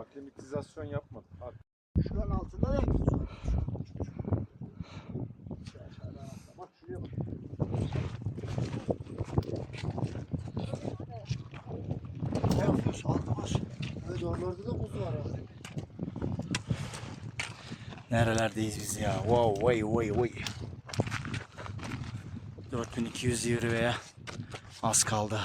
Aklimatizasyon yapmadık. Bak, Şuranın altında da atla. Bak şuraya bak. Ne yapıyorsun? Altı baş. Evet oralarda da buz var abi. Nerelerdeyiz biz ya? Wow, way, way, way. 4200 zirveye az kaldı.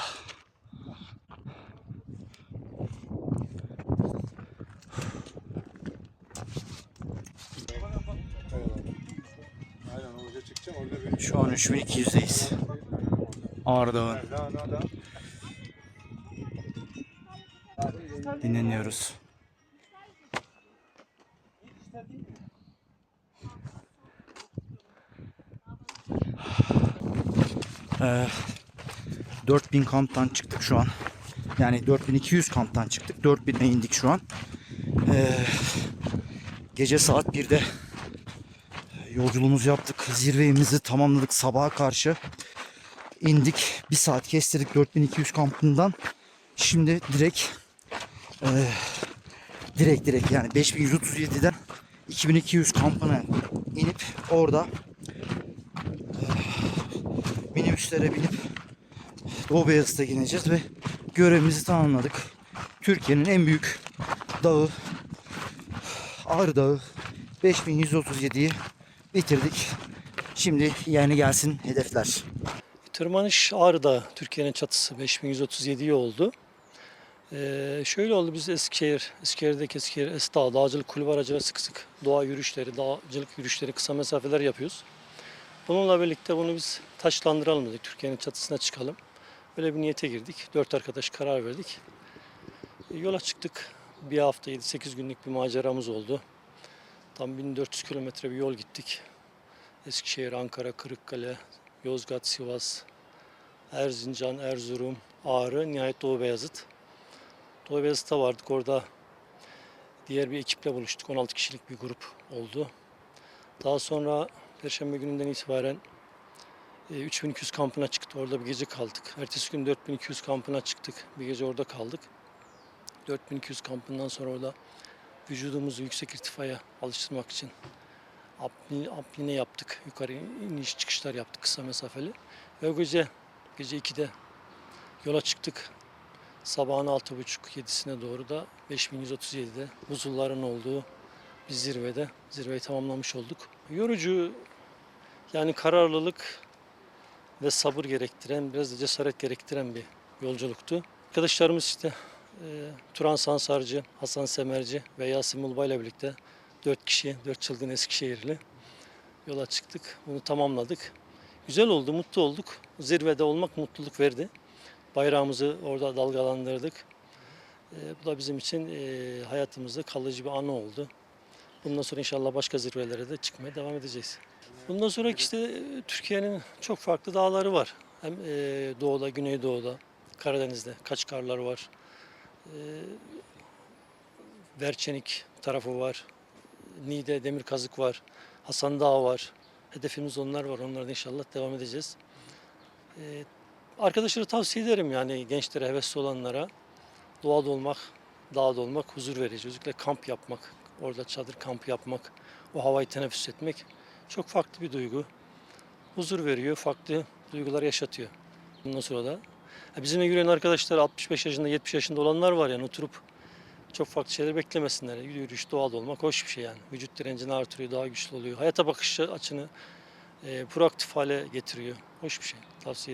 Şu an 3200'deyiz. Ağrı Dağı'nın Daha daha daha. dinleniyoruz. Ee, 4000 kamptan çıktık şu an. Yani 4200 kamptan çıktık. 4000'e indik şu an. Ee, gece saat 1'de yolculuğumuzu yaptık. Zirvemizi tamamladık sabaha karşı. indik. Bir saat kestirdik 4200 kampından. Şimdi direkt eee, direkt direkt yani 5137'den 2200 kampına inip orada eee, minibüslere binip Doğu Beyazıt'a ineceğiz ve görevimizi tamamladık. Türkiye'nin en büyük dağı Ağrı Dağı 5137'yi bitirdik. Şimdi yani gelsin hedefler. Tırmanış Ağrı'da Türkiye'nin çatısı 5137 oldu. Ee, şöyle oldu biz Eskişehir, Eskişehir'deki Eskişehir Esdağ, dağcılık kulübü aracılığıyla sık sık doğa yürüyüşleri, dağcılık yürüyüşleri, kısa mesafeler yapıyoruz. Bununla birlikte bunu biz taşlandıralım dedik. Türkiye'nin çatısına çıkalım. Böyle bir niyete girdik. Dört arkadaş karar verdik. E, yola çıktık. Bir hafta 7-8 günlük bir maceramız oldu. Tam 1400 kilometre bir yol gittik. Eskişehir, Ankara, Kırıkkale, Yozgat, Sivas, Erzincan, Erzurum, Ağrı, nihayet Doğu Beyazıt. Doğu Beyazıt'ta vardık orada diğer bir ekiple buluştuk. 16 kişilik bir grup oldu. Daha sonra Perşembe gününden itibaren e, 3200 kampına çıktı. Orada bir gece kaldık. Ertesi gün 4200 kampına çıktık. Bir gece orada kaldık. 4200 kampından sonra orada vücudumuzu yüksek irtifaya alıştırmak için apni, apnine yaptık. Yukarı iniş çıkışlar yaptık kısa mesafeli. Ve gece, gece 2'de yola çıktık. Sabahın 6.30-7'sine doğru da 5137'de buzulların olduğu bir zirvede zirveyi tamamlamış olduk. Yorucu yani kararlılık ve sabır gerektiren, biraz da cesaret gerektiren bir yolculuktu. Arkadaşlarımız işte e, Turan Sansarcı, Hasan Semerci ve Yasin Mulba ile birlikte dört kişi, dört çılgın Eskişehirli yola çıktık. Bunu tamamladık. Güzel oldu, mutlu olduk. Zirvede olmak mutluluk verdi. Bayrağımızı orada dalgalandırdık. E, bu da bizim için e, hayatımızda kalıcı bir anı oldu. Bundan sonra inşallah başka zirvelere de çıkmaya devam edeceğiz. Bundan sonra işte e, Türkiye'nin çok farklı dağları var. Hem e, doğuda, güneydoğuda, Karadeniz'de Kaçkarlar var. E, Verçenik tarafı var. Niğde, Demirkazık var. Hasan Dağı var. Hedefimiz onlar var. Onlardan inşallah devam edeceğiz. Ee, arkadaşlara tavsiye ederim yani gençlere, hevesli olanlara doğada olmak, dağda olmak huzur verici. Özellikle kamp yapmak, orada çadır kampı yapmak, o havayı teneffüs etmek çok farklı bir duygu. Huzur veriyor, farklı duygular yaşatıyor. Bundan sonra da ha, bizimle yürüyen arkadaşlar 65 yaşında, 70 yaşında olanlar var yani oturup çok farklı şeyler beklemesinler. Yürüyüş, doğal olmak hoş bir şey yani. Vücut direncini artırıyor, daha güçlü oluyor. Hayata bakış açını e, proaktif hale getiriyor. Hoş bir şey. Tavsiye ederim.